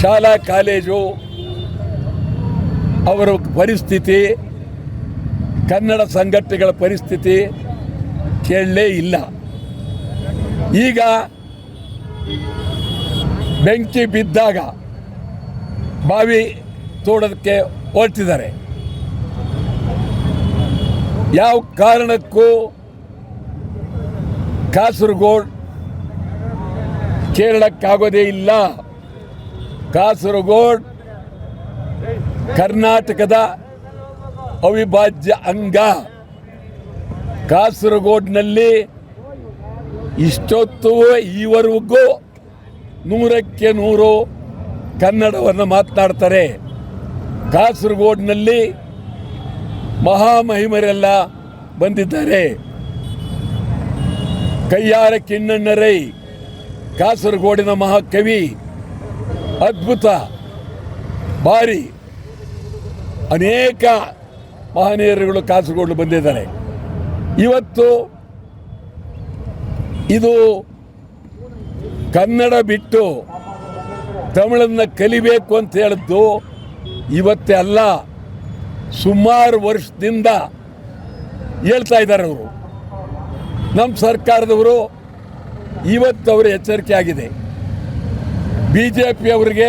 ಶಾಲಾ, ಕಾಲೇಜು, ಅವರ ಪರಿಸ್ಥಿತಿ, ಕನ್ನಡ ಸಂಘಟನೆಗಳ ಪರಿಸ್ಥಿತಿ ಕೇಳಲೇ ಇಲ್ಲ. ಈಗ ಬೆಂಕಿ ಬಿದ್ದಾಗ ಬಾವಿ ತೋಡೋದಕ್ಕೆ ಹೊರಟಿದ್ದಾರೆ. ಯಾವ ಕಾರಣಕ್ಕೂ ಕಾಸರಗೋಡ್ ಕೇರಳಕ್ಕಾಗೋದೇ ಇಲ್ಲ. ಕಾಸರಗೋಡ್, ಕರ್ನಾಟಕದ ಅವಿಭಾಜ್ಯ ಅಂಗ. ಕಾಸರಗೋಡ್ನಲ್ಲಿ ಇಷ್ಟೊತ್ತು ಈವರೆಗೂ ನೂರಕ್ಕೆ ನೂರು ಕನ್ನಡವನ್ನು ಮಾತನಾಡ್ತಾರೆ. ಕಾಸರಗೋಡ್ನಲ್ಲಿ ಮಹಾಮಹಿಮರೆಲ್ಲ ಬಂದಿದ್ದಾರೆ. ಕೈಯಾರ ಕಿಣ್ಣಣ್ಣರೈ, ಕಾಸರಗೋಡಿನ ಮಹಾಕವಿ ಅದ್ಭುತ. ಭಾರಿ. ಅನೇಕ ಮಹನೀಯರುಗಳು ಕಾಸರಗೋಡು ಬಂದಿದ್ದಾರೆ. ಇವತ್ತು ಇದು ಕನ್ನಡ ಬಿಟ್ಟು ತಮಿಳನ್ನ ಕಲಿಬೇಕು ಅಂತ ಹೇಳಿದ್ದು ಇವತ್ತೇ ಅಲ್ಲ, ಸುಮಾರು ವರ್ಷದಿಂದ ಹೇಳ್ತಾ ಇದ್ದಾರೆ ಅವರು. ನಮ್ಮ ಸರ್ಕಾರದವರು ಇವತ್ತು ಅವರು ಎಚ್ಚರಿಕೆ ಆಗಿದೆ ಬಿ ಜೆ ಪಿಯವರಿಗೆ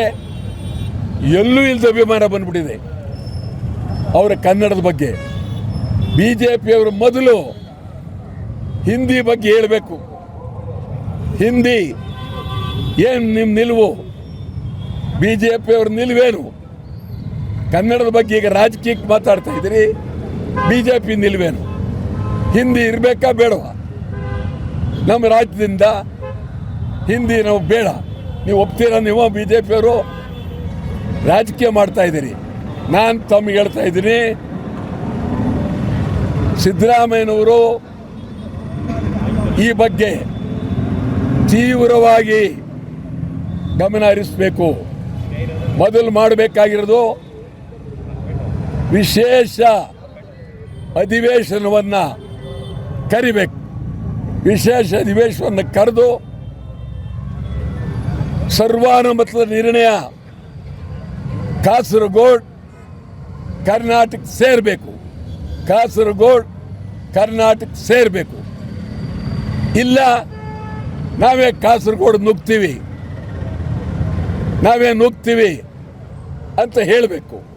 ಎಲ್ಲೂ ಇಲ್ಲದ ಅಭಿಮಾನ ಬಂದ್ಬಿಟ್ಟಿದೆ. ಅವರ ಕನ್ನಡದ ಬಗ್ಗೆ. ಬಿ ಜೆ ಪಿಯವರು ಮೊದಲು ಹಿಂದಿ ಬಗ್ಗೆ ಹೇಳಬೇಕು. ಹಿಂದಿ ಏನು ನಿಮ್ಮ ನಿಲುವು? ಬಿ ಜೆ ಪಿಯವ್ರ ನಿಲುವೇನು? ಕನ್ನಡದ ಬಗ್ಗೆ ಈಗ ರಾಜಕೀಯಕ್ಕೆ ಮಾತಾಡ್ತಾ ಇದ್ದೀರಿ. ಬಿ ಜೆ ಪಿ ನಿಲುವೇನು? ಹಿಂದಿ ಇರಬೇಕಾ ಬೇಡವಾ? ನಮ್ಮ ರಾಜ್ಯದಿಂದ ಹಿಂದಿ ನಾವು ಬೇಡ. ನೀವು ಒಪ್ತೀರಾ? ನೀವು ಬಿ ಜೆ ಪಿಯವರು ರಾಜಕೀಯ ಮಾಡ್ತಾ ಇದ್ದೀರಿ. ನಾನು ತಮಗೆ ಹೇಳ್ತಾ ಇದ್ದೀನಿ, ಸಿದ್ದರಾಮಯ್ಯನವರು ಈ ಬಗ್ಗೆ ತೀವ್ರವಾಗಿ ಗಮನ ಹರಿಸಬೇಕು. ಮೊದಲು ಮಾಡಬೇಕಾಗಿರೋದು ವಿಶೇಷ ಅಧಿವೇಶನವನ್ನು ಕರಿಬೇಕು. ವಿಶೇಷ ಅಧಿವೇಶನವನ್ನು ಕರೆದು ಸರ್ವಾನುಮತದ ನಿರ್ಣಯ ಕಾಸರಗೋಡ್, ಕರ್ನಾಟಕ ಸೇರಬೇಕು. ಕಾಸರಗೋಡ್, ಕರ್ನಾಟಕ ಸೇರಬೇಕು. ಇಲ್ಲ, ನಾವೇ ಕಾಸರಗೋಡು ನುಗ್ತೀವಿ ನಾವೇ ನುಗ್ತೀವಿ ಅಂತ ಹೇಳಬೇಕು.